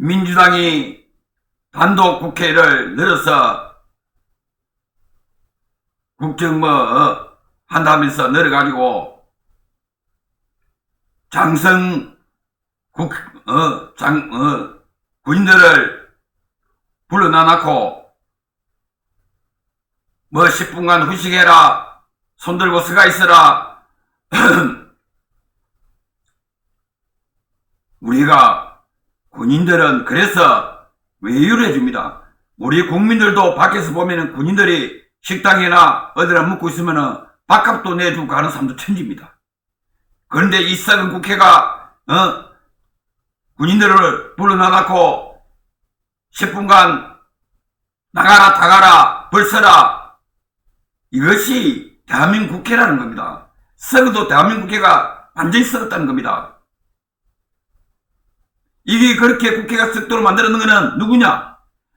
민주당이 단독 국회를 늘어서 국정 뭐 어, 한다면서 늘어가지고 장성 국, 어, 장, 어, 군인들을 불러놔놓고 뭐 10분간 후식해라 손 들고 서가 있어라. 우리가 군인들은 그래서 외유를 해줍니다. 우리 국민들도 밖에서 보면은 군인들이 식당이나 어디나 먹고 있으면은 밥값도 내주고 하는 사람도 천지입니다. 그런데 이 썩은 국회가, 어, 군인들을 불러놔놓고 10분간 나가라, 타가라, 벌써라. 이것이 대한민국 국회라는 겁니다. 썩어도 대한민국 국회가 완전히 썩었다는 겁니다. 이게 그렇게 국회가 썩도록 만들어놓은 거는 누구냐?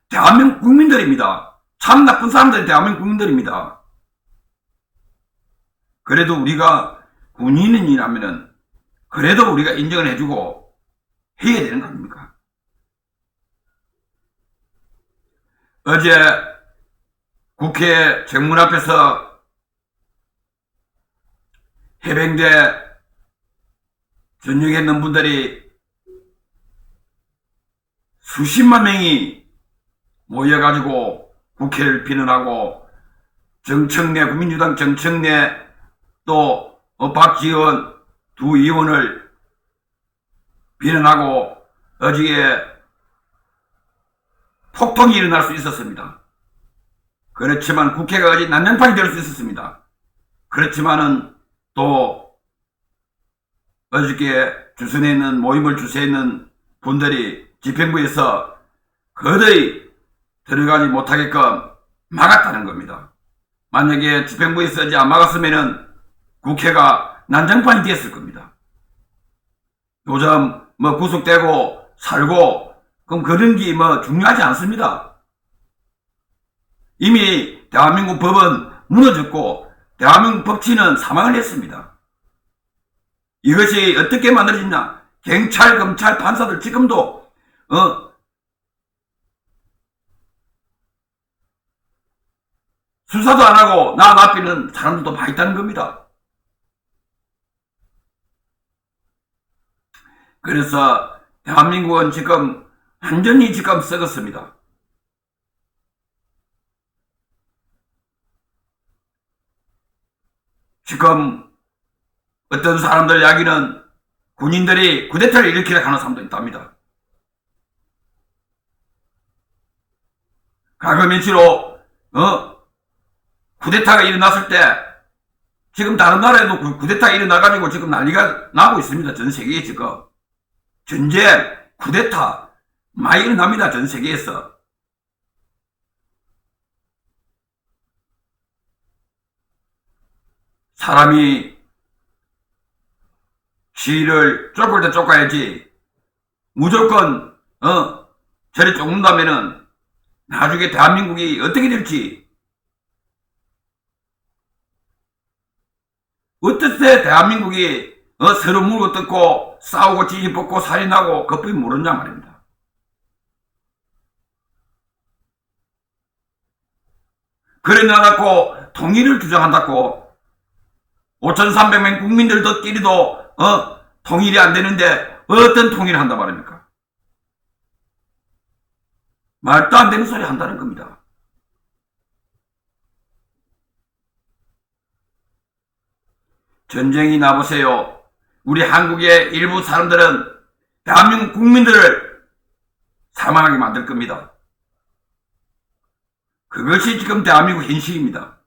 대한민국 국민들입니다. 참 나쁜 사람들이 대한민국 국민들입니다. 그래도 우리가 군인이라면은 그래도 우리가 인정을 해주고 해야 되는 거 아닙니까? 어제 국회 정문 앞에서 해병대 전역했는 분들이 수십만 명이 모여가지고 국회를 비난하고 정청래 국민주당 정청래 또 어, 박지원 두 의원을 비난하고 어저께 폭동이 일어날 수 있었습니다. 그렇지만 국회가 어제 난장판이 될 수 있었습니다. 그렇지만은 또 어저께 주선에 있는 모임을 주최해 있는 분들이 집행부에서 거의 들어가지 못하게끔 막았다는 겁니다. 만약에 집행부에서 이제 안 막았으면은 국회가 난장판이 됐을 겁니다. 요즘 뭐 구속되고 살고 그럼 그런 게 뭐 중요하지 않습니다. 이미 대한민국 법은 무너졌고 대한민국 법치는 사망을 했습니다. 이것이 어떻게 만들어졌냐? 경찰, 검찰, 판사들 지금도 어 수사도 안 하고 나 납비는 사람들도 많이 있다는 겁니다. 그래서 대한민국은 지금 완전히 지금 썩었습니다. 지금 어떤 사람들 이야기는 군인들이 구데타를 일으키려 하는 사람도 있답니다. 며칠로 어 구데타가 일어났을 때 지금 다른 나라에도 구- 구데타가 일어나가지고 지금 난리가 나고 있습니다. 전 세계에 지금 전쟁, 쿠데타 많이 일어납니다. 전 세계에서. 사람이 지를 쫓을 때 쫓아야지 무조건 어 저리 쫓는다면은 나중에 대한민국이 어떻게 될지 어떻게 대한민국이 어, 서로 물고 뜯고 싸우고 뒤집고 살인하고 그뿐이 모르냐 말입니다. 그래 놔놓고 통일을 주장한다고 5,300명 국민들도 끼리도 어, 통일이 안 되는데 어떤 통일을 한다 말입니까? 말도 안 되는 소리 한다는 겁니다. 전쟁이 나보세요. 우리 한국의 일부 사람들은 대한민국 국민들을 사망하게 만들 겁니다. 그것이 지금 대한민국 현실입니다.